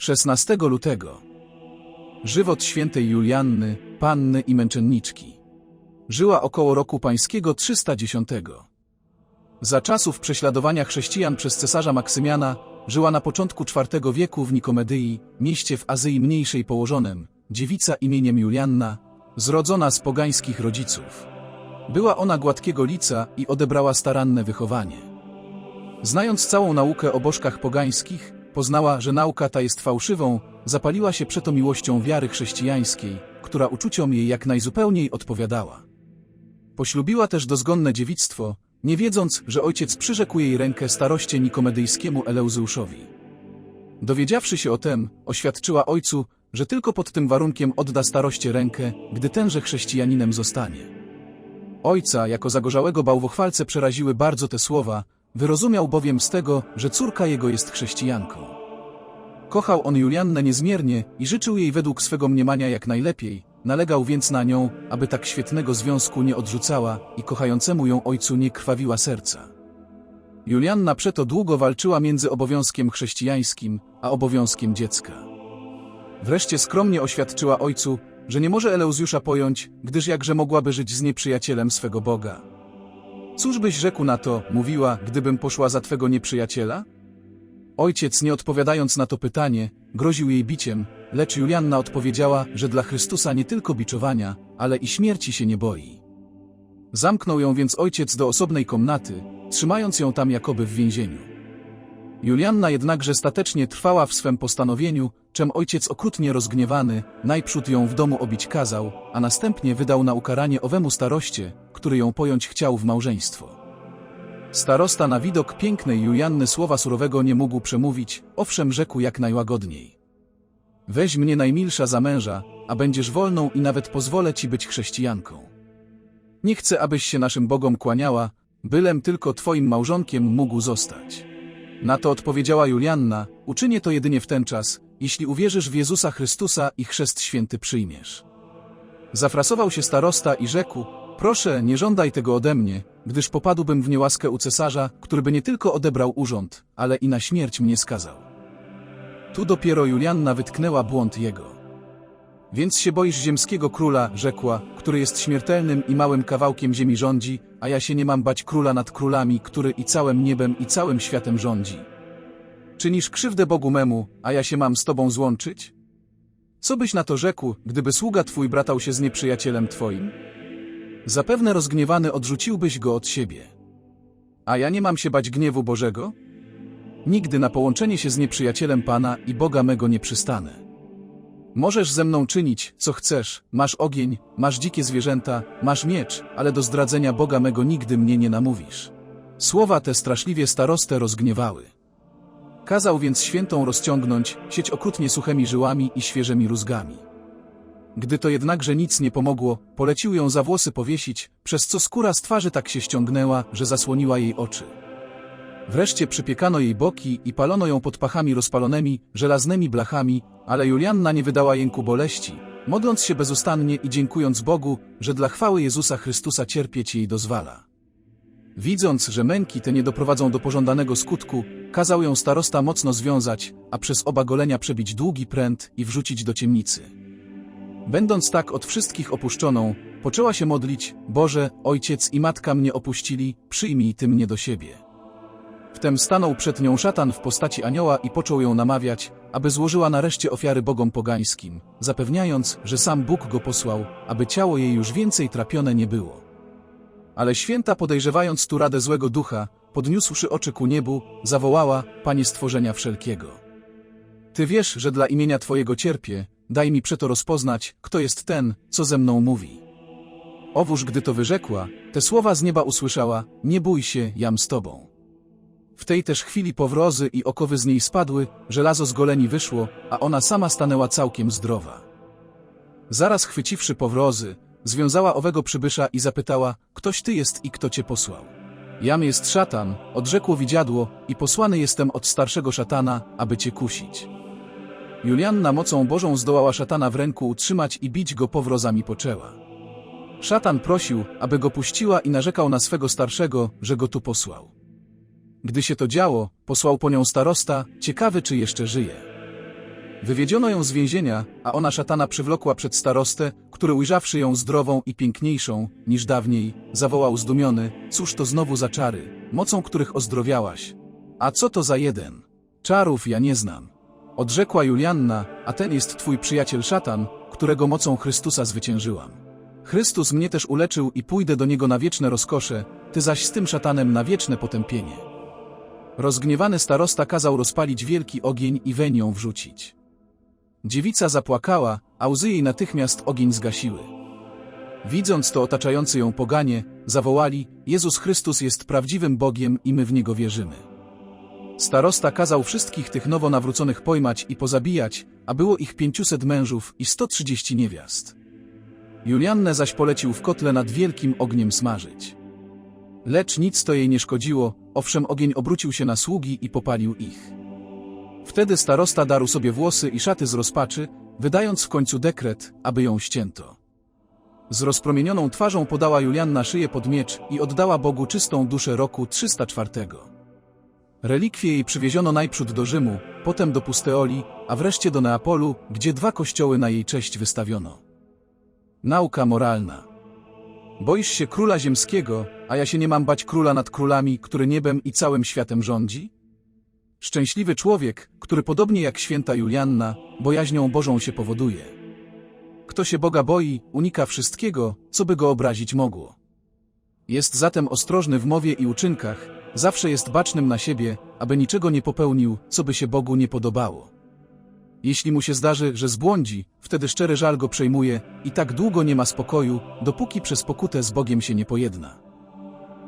16 lutego. Żywot świętej Julianny, panny i męczenniczki. Żyła około roku pańskiego 310. Za czasów prześladowania chrześcijan przez cesarza Maksymiana żyła na początku IV wieku w Nikomedyi, mieście w Azji Mniejszej położonym, dziewica imieniem Julianna, zrodzona z pogańskich rodziców. Była ona gładkiego lica i odebrała staranne wychowanie. Znając całą naukę o bożkach pogańskich, poznała, że nauka ta jest fałszywą, zapaliła się przeto miłością wiary chrześcijańskiej, która uczuciom jej jak najzupełniej odpowiadała. Poślubiła też dozgonne dziewictwo, nie wiedząc, że ojciec przyrzekł jej rękę staroście nikomedyjskiemu Eleuzeuszowi. Dowiedziawszy się o tem, oświadczyła ojcu, że tylko pod tym warunkiem odda staroście rękę, gdy tenże chrześcijaninem zostanie. Ojca, jako zagorzałego bałwochwalcę przeraziły bardzo te słowa, wyrozumiał bowiem z tego, że córka jego jest chrześcijanką. Kochał on Juliannę niezmiernie i życzył jej według swego mniemania jak najlepiej, nalegał więc na nią, aby tak świetnego związku nie odrzucała i kochającemu ją ojcu nie krwawiła serca. Julianna przeto długo walczyła między obowiązkiem chrześcijańskim, a obowiązkiem dziecka. Wreszcie skromnie oświadczyła ojcu, że nie może Eleuzjusza pojąć, gdyż jakże mogłaby żyć z nieprzyjacielem swego Boga. Cóż byś rzekł na to, mówiła, gdybym poszła za twego nieprzyjaciela? Ojciec, nie odpowiadając na to pytanie, groził jej biciem, lecz Julianna odpowiedziała, że dla Chrystusa nie tylko biczowania, ale i śmierci się nie boi. Zamknął ją więc ojciec do osobnej komnaty, trzymając ją tam jakoby w więzieniu. Julianna jednakże statecznie trwała w swym postanowieniu, czem ojciec okrutnie rozgniewany, najprzód ją w domu obić kazał, a następnie wydał na ukaranie owemu staroście, który ją pojąć chciał w małżeństwo. Starosta na widok pięknej Julianny słowa surowego nie mógł przemówić, owszem rzekł jak najłagodniej. Weź mnie najmilsza za męża, a będziesz wolną i nawet pozwolę ci być chrześcijanką. Nie chcę, abyś się naszym Bogom kłaniała, bylem tylko twoim małżonkiem mógł zostać. Na to odpowiedziała Julianna, uczynię to jedynie w ten czas, jeśli uwierzysz w Jezusa Chrystusa i chrzest święty przyjmiesz. Zafrasował się starosta i rzekł, proszę, nie żądaj tego ode mnie, gdyż popadłbym w niełaskę u cesarza, który by nie tylko odebrał urząd, ale i na śmierć mnie skazał. Tu dopiero Julianna wytknęła błąd jego. Więc się boisz ziemskiego króla, rzekła, który jest śmiertelnym i małym kawałkiem ziemi rządzi, a ja się nie mam bać króla nad królami, który i całym niebem i całym światem rządzi. Czynisz krzywdę Bogu memu, a ja się mam z tobą złączyć? Co byś na to rzekł, gdyby sługa twój bratał się z nieprzyjacielem twoim? Zapewne rozgniewany odrzuciłbyś go od siebie. A ja nie mam się bać gniewu Bożego? Nigdy na połączenie się z nieprzyjacielem Pana i Boga mego nie przystanę. Możesz ze mną czynić, co chcesz, masz ogień, masz dzikie zwierzęta, masz miecz, ale do zdradzenia Boga mego nigdy mnie nie namówisz. Słowa te straszliwie starostę rozgniewały. Kazał więc świętą rozciągnąć, sieć okrutnie suchymi żyłami i świeżymi rózgami. Gdy to jednakże nic nie pomogło, polecił ją za włosy powiesić, przez co skóra z twarzy tak się ściągnęła, że zasłoniła jej oczy. Wreszcie przypiekano jej boki i palono ją pod pachami rozpalonymi, żelaznymi blachami, ale Julianna nie wydała jęku boleści, modląc się bezustannie i dziękując Bogu, że dla chwały Jezusa Chrystusa cierpieć jej dozwala. Widząc, że męki te nie doprowadzą do pożądanego skutku, kazał ją starosta mocno związać, a przez oba golenia przebić długi pręt i wrzucić do ciemnicy. Będąc tak od wszystkich opuszczoną, poczęła się modlić, Boże, ojciec i matka mnie opuścili, przyjmij Ty mnie do siebie. Wtem stanął przed nią szatan w postaci anioła i począł ją namawiać, aby złożyła nareszcie ofiary bogom pogańskim, zapewniając, że sam Bóg go posłał, aby ciało jej już więcej trapione nie było. Ale święta podejrzewając tu radę złego ducha, podniósłszy oczy ku niebu, zawołała, Panie stworzenia wszelkiego. Ty wiesz, że dla imienia Twojego cierpię, daj mi przeto rozpoznać, kto jest ten, co ze mną mówi. Owóż gdy to wyrzekła, te słowa z nieba usłyszała, nie bój się, jam z Tobą. W tej też chwili powrozy i okowy z niej spadły, żelazo z goleni wyszło, a ona sama stanęła całkiem zdrowa. Zaraz chwyciwszy powrozy, związała owego przybysza i zapytała, ktoś ty jest i kto cię posłał. Jam jest szatan, odrzekło widziadło, i posłany jestem od starszego szatana, aby cię kusić. Julianna mocą Bożą zdołała szatana w ręku utrzymać i bić go powrozami poczęła. Szatan prosił, aby go puściła i narzekał na swego starszego, że go tu posłał. Gdy się to działo, posłał po nią starosta, ciekawy czy jeszcze żyje. Wywiedziono ją z więzienia, a ona szatana przywlokła przed starostę, który ujrzawszy ją zdrową i piękniejszą niż dawniej, zawołał zdumiony, cóż to znowu za czary, mocą których ozdrowiałaś? A co to za jeden? Czarów ja nie znam. Odrzekła Julianna, a ten jest twój przyjaciel szatan, którego mocą Chrystusa zwyciężyłam. Chrystus mnie też uleczył i pójdę do niego na wieczne rozkosze, ty zaś z tym szatanem na wieczne potępienie. Rozgniewany starosta kazał rozpalić wielki ogień i weń ją wrzucić. Dziewica zapłakała, a łzy jej natychmiast ogień zgasiły. Widząc to otaczający ją poganie, zawołali, Jezus Chrystus jest prawdziwym Bogiem i my w Niego wierzymy. Starosta kazał wszystkich tych nowo nawróconych pojmać i pozabijać, a było ich pięciuset mężów i sto trzydzieści niewiast. Juliannę zaś polecił w kotle nad wielkim ogniem smażyć. Lecz nic to jej nie szkodziło, owszem ogień obrócił się na sługi i popalił ich. Wtedy starosta darł sobie włosy i szaty z rozpaczy, wydając w końcu dekret, aby ją ścięto. Z rozpromienioną twarzą podała Julianna szyję pod miecz i oddała Bogu czystą duszę roku 304. Relikwie jej przywieziono najprzód do Rzymu, potem do Pusteoli, a wreszcie do Neapolu, gdzie dwa kościoły na jej cześć wystawiono. Nauka moralna. Boisz się króla ziemskiego, a ja się nie mam bać króla nad królami, który niebem i całym światem rządzi? Szczęśliwy człowiek, który podobnie jak święta Julianna, bojaźnią Bożą się powoduje. Kto się Boga boi, unika wszystkiego, co by go obrazić mogło. Jest zatem ostrożny w mowie i uczynkach, zawsze jest bacznym na siebie, aby niczego nie popełnił, co by się Bogu nie podobało. Jeśli mu się zdarzy, że zbłądzi, wtedy szczery żal go przejmuje i tak długo nie ma spokoju, dopóki przez pokutę z Bogiem się nie pojedna.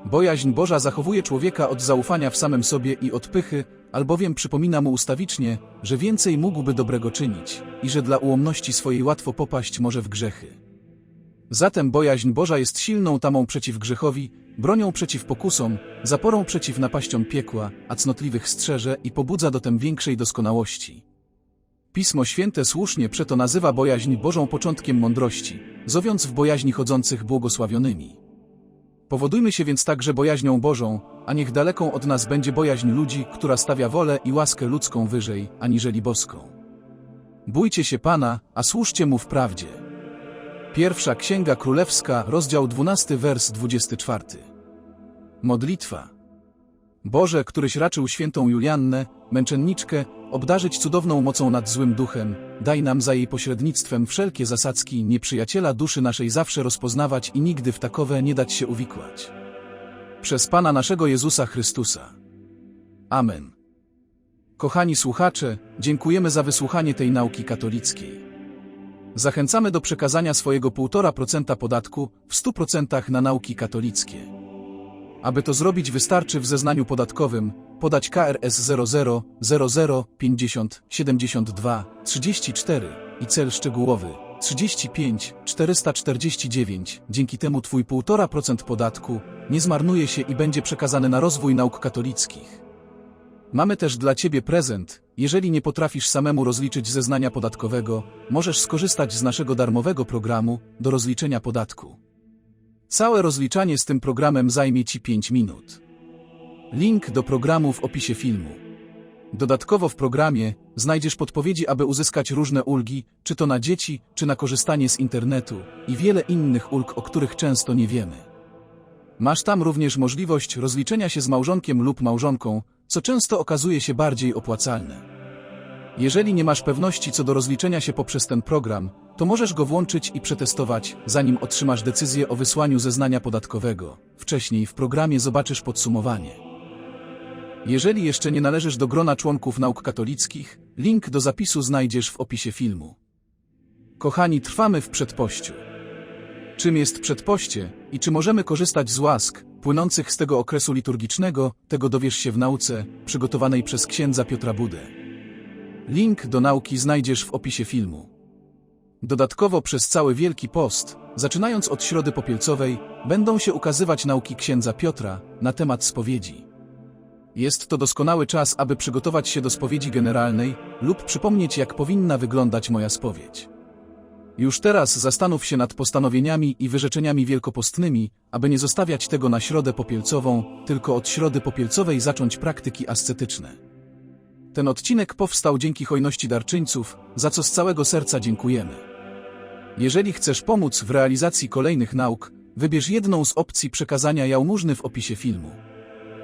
Bojaźń Boża zachowuje człowieka od zaufania w samym sobie i od pychy, albowiem przypomina mu ustawicznie, że więcej mógłby dobrego czynić i że dla ułomności swojej łatwo popaść może w grzechy. Zatem bojaźń Boża jest silną tamą przeciw grzechowi, bronią przeciw pokusom, zaporą przeciw napaściom piekła, a cnotliwych strzeże i pobudza do tem większej doskonałości. Pismo Święte słusznie przeto nazywa bojaźń Bożą początkiem mądrości, zowiąc w bojaźni chodzących błogosławionymi. Powodujmy się więc także bojaźnią Bożą, a niech daleką od nas będzie bojaźń ludzi, która stawia wolę i łaskę ludzką wyżej, aniżeli boską. Bójcie się Pana, a służcie Mu w prawdzie. Pierwsza Księga Królewska, rozdział 12, wers 24. Modlitwa. Boże, któryś raczył świętą Juliannę, męczenniczkę, obdarzyć cudowną mocą nad złym duchem, daj nam za jej pośrednictwem wszelkie zasadzki nieprzyjaciela duszy naszej zawsze rozpoznawać i nigdy w takowe nie dać się uwikłać. Przez Pana naszego Jezusa Chrystusa. Amen. Kochani słuchacze, dziękujemy za wysłuchanie tej nauki katolickiej. Zachęcamy do przekazania swojego 1,5% podatku w 100% na nauki katolickie. Aby to zrobić wystarczy w zeznaniu podatkowym podać KRS 00 00 50 72 34 i cel szczegółowy 35 449. Dzięki temu Twój 1,5% podatku nie zmarnuje się i będzie przekazany na rozwój nauk katolickich. Mamy też dla Ciebie prezent. Jeżeli nie potrafisz samemu rozliczyć zeznania podatkowego, możesz skorzystać z naszego darmowego programu do rozliczenia podatku. Całe rozliczanie z tym programem zajmie Ci 5 minut. Link do programu w opisie filmu. Dodatkowo w programie znajdziesz podpowiedzi, aby uzyskać różne ulgi, czy to na dzieci, czy na korzystanie z internetu i wiele innych ulg, o których często nie wiemy. Masz tam również możliwość rozliczenia się z małżonkiem lub małżonką, co często okazuje się bardziej opłacalne. Jeżeli nie masz pewności co do rozliczenia się poprzez ten program, to możesz go włączyć i przetestować, zanim otrzymasz decyzję o wysłaniu zeznania podatkowego. Wcześniej w programie zobaczysz podsumowanie. Jeżeli jeszcze nie należysz do grona członków nauk katolickich, link do zapisu znajdziesz w opisie filmu. Kochani, trwamy w przedpościu. Czym jest przedpoście i czy możemy korzystać z łask płynących z tego okresu liturgicznego, tego dowiesz się w nauce przygotowanej przez księdza Piotra Budę. Link do nauki znajdziesz w opisie filmu. Dodatkowo przez cały Wielki Post, zaczynając od Środy Popielcowej, będą się ukazywać nauki księdza Piotra na temat spowiedzi. Jest to doskonały czas, aby przygotować się do spowiedzi generalnej lub przypomnieć, jak powinna wyglądać moja spowiedź. Już teraz zastanów się nad postanowieniami i wyrzeczeniami wielkopostnymi, aby nie zostawiać tego na środę popielcową, tylko od środy popielcowej zacząć praktyki ascetyczne. Ten odcinek powstał dzięki hojności darczyńców, za co z całego serca dziękujemy. Jeżeli chcesz pomóc w realizacji kolejnych nauk, wybierz jedną z opcji przekazania jałmużny w opisie filmu.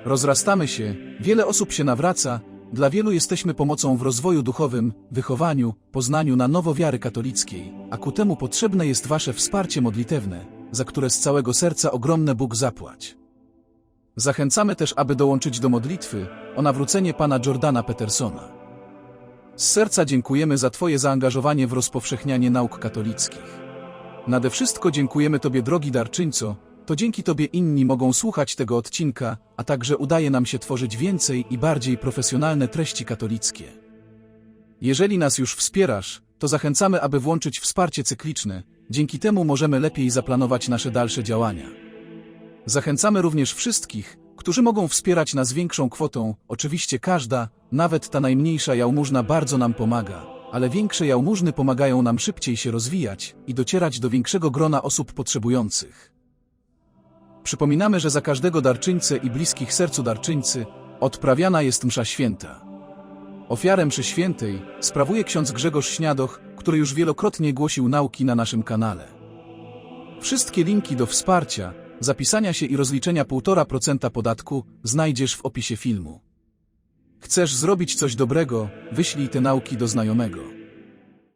Rozrastamy się, wiele osób się nawraca, dla wielu jesteśmy pomocą w rozwoju duchowym, wychowaniu, poznaniu na nowo wiary katolickiej, a ku temu potrzebne jest Wasze wsparcie modlitewne, za które z całego serca ogromne Bóg zapłać. Zachęcamy też, aby dołączyć do modlitwy o nawrócenie pana Jordana Petersona. Z serca dziękujemy za Twoje zaangażowanie w rozpowszechnianie nauk katolickich. Nade wszystko dziękujemy Tobie, drogi darczyńco, to dzięki Tobie inni mogą słuchać tego odcinka, a także udaje nam się tworzyć więcej i bardziej profesjonalne treści katolickie. Jeżeli nas już wspierasz, to zachęcamy, aby włączyć wsparcie cykliczne, dzięki temu możemy lepiej zaplanować nasze dalsze działania. Zachęcamy również wszystkich, którzy mogą wspierać nas większą kwotą, oczywiście każda, nawet ta najmniejsza jałmużna bardzo nam pomaga, ale większe jałmużny pomagają nam szybciej się rozwijać i docierać do większego grona osób potrzebujących. Przypominamy, że za każdego darczyńcę i bliskich sercu darczyńcy odprawiana jest msza święta. Ofiarę mszy świętej sprawuje ksiądz Grzegorz Śniadoch, który już wielokrotnie głosił nauki na naszym kanale. Wszystkie linki do wsparcia, zapisania się i rozliczenia 1,5% podatku znajdziesz w opisie filmu. Chcesz zrobić coś dobrego, wyślij te nauki do znajomego.